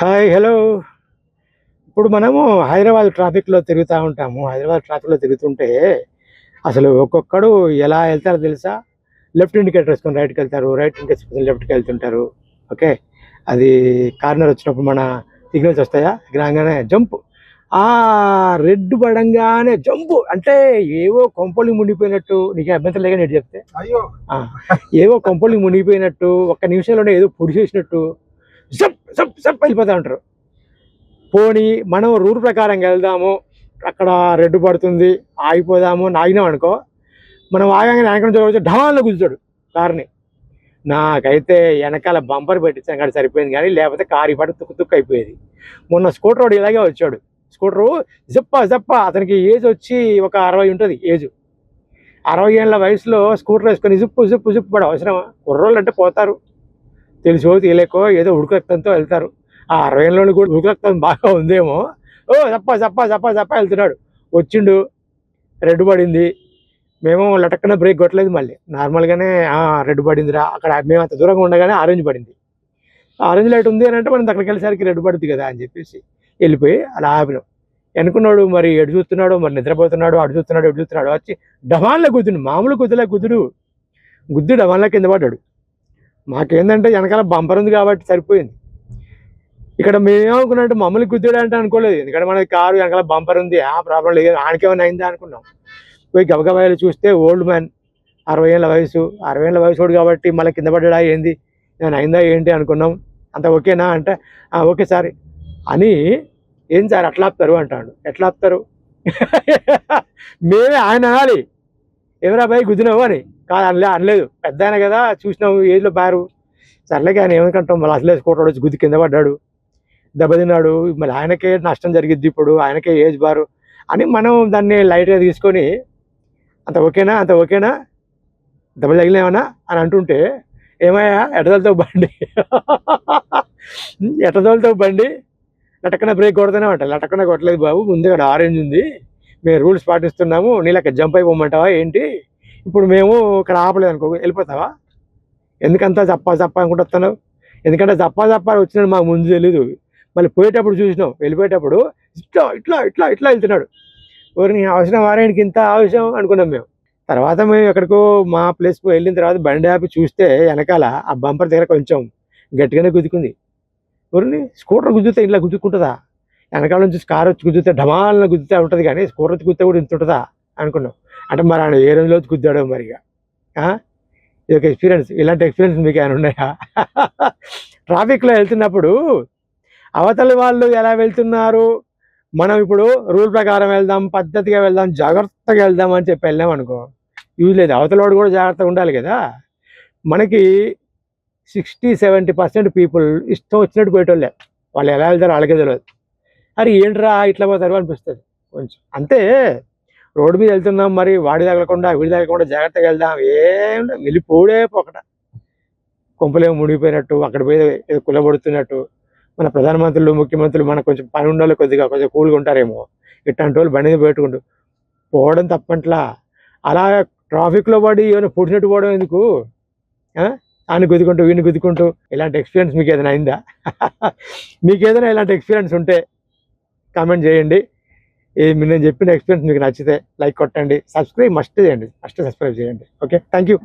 Hi hello. ఇప్పుడు మనము హైదరాబాద్ ట్రాఫిక్లో తిరుగుతూ ఉంటాము. హైదరాబాద్ ట్రాఫిక్లో తిరుగుతుంటే అసలు ఒక్కొక్కడు ఎలా వెళ్తారో తెలుసా? లెఫ్ట్ ఇండికేటర్ వేసుకొని రైట్కి వెళ్తారు. రైట్ ఇండికేటర్ వేసుకొని లెఫ్ట్కి వెళ్తుంటారు. ఓకే? అది కార్నర్ వచ్చినప్పుడు మన సిగ్నల్స్ వస్తాయా? రాగానే జంప్. ఆ రెడ్ పడంగానే జంపు. అంటే ఏవో కొంపలు మునిగిపోయినట్టు. నీకు అభ్యంతరం లేక నేను చెప్తే. అయ్యో. ఏవో కొంపలు మునిగిపోయినట్టు. ఒక్క నిమిషంలోనే ఏదో పొడి చేసినట్టు. జప్ జప్ జప్ వెళ్ళిపోతూ ఉంటారు. పోనీ మనం రూట్ ప్రకారం వెళ్దాము అక్కడ రెడ్ పడుతుంది ఆగిపోదాము నాగినాం ఆగినాం అనుకో మనం ఆగానే వెనక నుంచి వచ్చి ఢమాల్లో కారుని కార్ని. నాకైతే వెనకాల బంపర్ పెట్టించాను కానీ సరిపోయింది కానీ లేకపోతే కారు పడి తుక్కు తుక్కు అయిపోయేది. మొన్న స్కూటర్ వాడు ఇలాగే వచ్చాడు. స్కూటరు జప్ప జప్ప అతనికి ఏజ్ వచ్చి ఒక అరవై ఉంటుంది ఏజ్. అరవై ఏళ్ళ వయసులో స్కూటర్ వేసుకొని జుప్పు జుప్పు జుప్పు పడ అవసరమా? కుర్రోళ్ళు అంటే పోతారు. తెలిసో తెలియకో ఏదో ఉడుకు వెళ్తారు. ఆ అరవై ఏళ్ళలో కూడా ఉడుకు బాగా ఉందేమో. ఓ చప్ప చప్ప చప్ప చప్ప వెళ్తున్నాడు. వచ్చిండు. రెడ్ పడింది. మేము లటక్కన బ్రేక్ కొట్టలేదు మళ్ళీ. నార్మల్గానే రెడ్ పడిందిరా. అక్కడ మేము అంత దూరంగా ఉండగానే ఆరెంజ్ పడింది. ఆరెంజ్ లైట్ ఉంది అని అంటే మనం అక్కడికి వెళ్ళేసరికి రెడ్ పడుతుంది కదా అని చెప్పేసి వెళ్ళిపోయి అలా ఆపినాం. అనుకున్నాడు మరి ఎడు చూస్తున్నాడు మరి నిద్రపోతున్నాడు అడు చూస్తున్నాడు ఎడు చూస్తున్నాడు వచ్చి డవాన్లో గుద్దుడు మామూలు గుద్దులే గుద్దుడు గుద్దు డవాన్లో కింద పడ్డాడు. మాకేందంటే వెనకాల బంపర్ ఉంది కాబట్టి సరిపోయింది. ఇక్కడ మేమేమనుకున్నట్టు మమ్మల్ని గుద్దాడు అంటే అనుకోలేదు. ఎందుకంటే మన కారు వెనకాల బంపర్ ఉంది ఆ ప్రాబ్లం లేదు. ఆడికేమైనా అయిందా అనుకున్నాం. పోయి గబగబాయలు చూస్తే ఓల్డ్ మ్యాన్ అరవై ఏళ్ళ వయసు అరవై ఏళ్ళ వయసు వాడు కాబట్టి మళ్ళీ కింద పడ్డా ఏంది నేను అయిందా ఏంటి అనుకున్నాం. అంత ఓకేనా అంటే ఓకే సార్. అని ఏం సార్ అట్లా ఆపుతారు? అంటాడు. ఎట్లా ఆపుతారు? మేమే ఆయన అనాలి. ఎవరా బాయ్ గుద్దినావు? అని. కాదు అనలే అనలేదు. పెద్ద ఆయన కదా చూసినాము ఏజ్లో బారు సర్లే ఆయన ఏమనుకుంటాం మళ్ళీ అసలే స్కూటర్ వచ్చి గుద్ది కింద పడ్డాడు. దెబ్బతిన్నాడు. మళ్ళీ ఆయనకే నష్టం జరిగిద్ది ఇప్పుడు ఆయనకే ఏజ్ బారు అని మనం దాన్ని లైట్గా తీసుకొని అంత ఓకేనా అంత ఓకేనా? దెబ్బ తగిలేమన్నా అని అంటుంటే ఏమయ్యా ఎటదలతో బండి? ఎటదలతో బండి? లటక్కన బ్రేక్ కొడతానే ఉంటాయి లటక్కన కొట్టలేదు బాబు ముందు ఆరెంజ్ ఉంది. మేము రూల్స్ పాటిస్తున్నాము. నీళ్ళకి జంప్ అయిపోమంటావా ఏంటి? ఇప్పుడు మేము ఇక్కడ ఆపలేదు అనుకో వెళ్ళిపోతావా? ఎందుకంతా చప్పా చప్పా అనుకుంటూ వస్తున్నావు? ఎందుకంటే చప్పా చప్పా వచ్చినాడు మాకు ముందు తెలీదు. మళ్ళీ పోయేటప్పుడు చూసినాం. వెళ్ళిపోయేటప్పుడు ఇట్లా ఇట్లా ఇట్లా ఇట్లా వెళ్తున్నాడు. ఎవరిని అవసరం వారానికి ఇంత అవసరం అనుకున్నాం మేము. తర్వాత మేము ఎక్కడికో మా ప్లేస్కి వెళ్ళిన తర్వాత బండి ఆపి చూస్తే వెనకాల ఆ బంపర్ దగ్గర కొంచెం గట్టిగానే గుద్దుకుంది. ఎవరిని స్కూటర్ గుద్దుతే ఇట్లా గుద్దుకుంటుందా? వెనకాల నుంచి కార్ వచ్చి గుద్దితే ఢమాలను గుద్దితే ఉంటుంది కానీ స్కూటర్ వచ్చి గుద్దితే కూడా ఇంత ఉంటుందా అనుకున్నాం. అంటే మరి ఆయన ఏ రోజులో వచ్చి గుద్దాడో మరి ఇక. ఇది ఒక ఎక్స్పీరియన్స్ ఇలాంటి ఎక్స్పీరియన్స్ మీకు ఆయన ఉన్నాయా? ట్రాఫిక్లో వెళ్తున్నప్పుడు అవతలి వాళ్ళు ఎలా వెళ్తున్నారు? మనం ఇప్పుడు రూల్ ప్రకారం వెళ్దాం పద్ధతిగా వెళ్దాం జాగ్రత్తగా వెళ్దాం అని చెప్పి వెళ్ళాం అనుకో. యూజ్ లేదు అవతల వాడు కూడా జాగ్రత్తగా ఉండాలి కదా. మనకి సిక్స్టీ సెవెంటీ పర్సెంట్ పీపుల్ ఇష్టం వచ్చినట్టు పోయేటోళ్ళే. వాళ్ళు ఎలా వెళ్తారో వాళ్ళకే తెలియదు అరే ఏంట్రా ఇట్లా పోతారు అనిపిస్తుంది. కొంచెం. అంతే. రోడ్డు మీద వెళ్తున్నాం మరి వాడి తగలకుండా వీడి తగలకుండా జాగ్రత్తగా వెళ్దాం. ఏం వెళ్ళిపోడే పోకట. కొంపలేమో మునిగిపోయినట్టు అక్కడ పోయి ఏదో కులబడుతున్నట్టు. మన ప్రధానమంత్రులు ముఖ్యమంత్రులు మనకు కొంచెం పని ఉండాలి కొద్దిగా కొంచెం కూల్గా ఉంటారేమో. ఇట్లాంటి వాళ్ళు బండి పెట్టుకుంటూ పోవడం తప్పట్లా. అలా ట్రాఫిక్లో పడి ఏమైనా పుట్టినట్టు పోవడం ఎందుకు? ఆ? ఆయన గుద్దుకుంటూ వీడిని గుద్దుకుంటూ ఇలాంటి ఎక్స్పీరియన్స్ మీకు ఏదైనా అయిందా? మీకు ఏదైనా ఇలాంటి ఎక్స్పీరియన్స్ ఉంటే కామెంట్ చేయండి. ఈ నేను చెప్పిన ఎక్స్పీరియన్స్ మీకు నచ్చితే లైక్ కొట్టండి సబ్స్క్రైబ్ మస్ట్ చేయండి మస్ట్ సబ్స్క్రైబ్ చేయండి. Okay thank you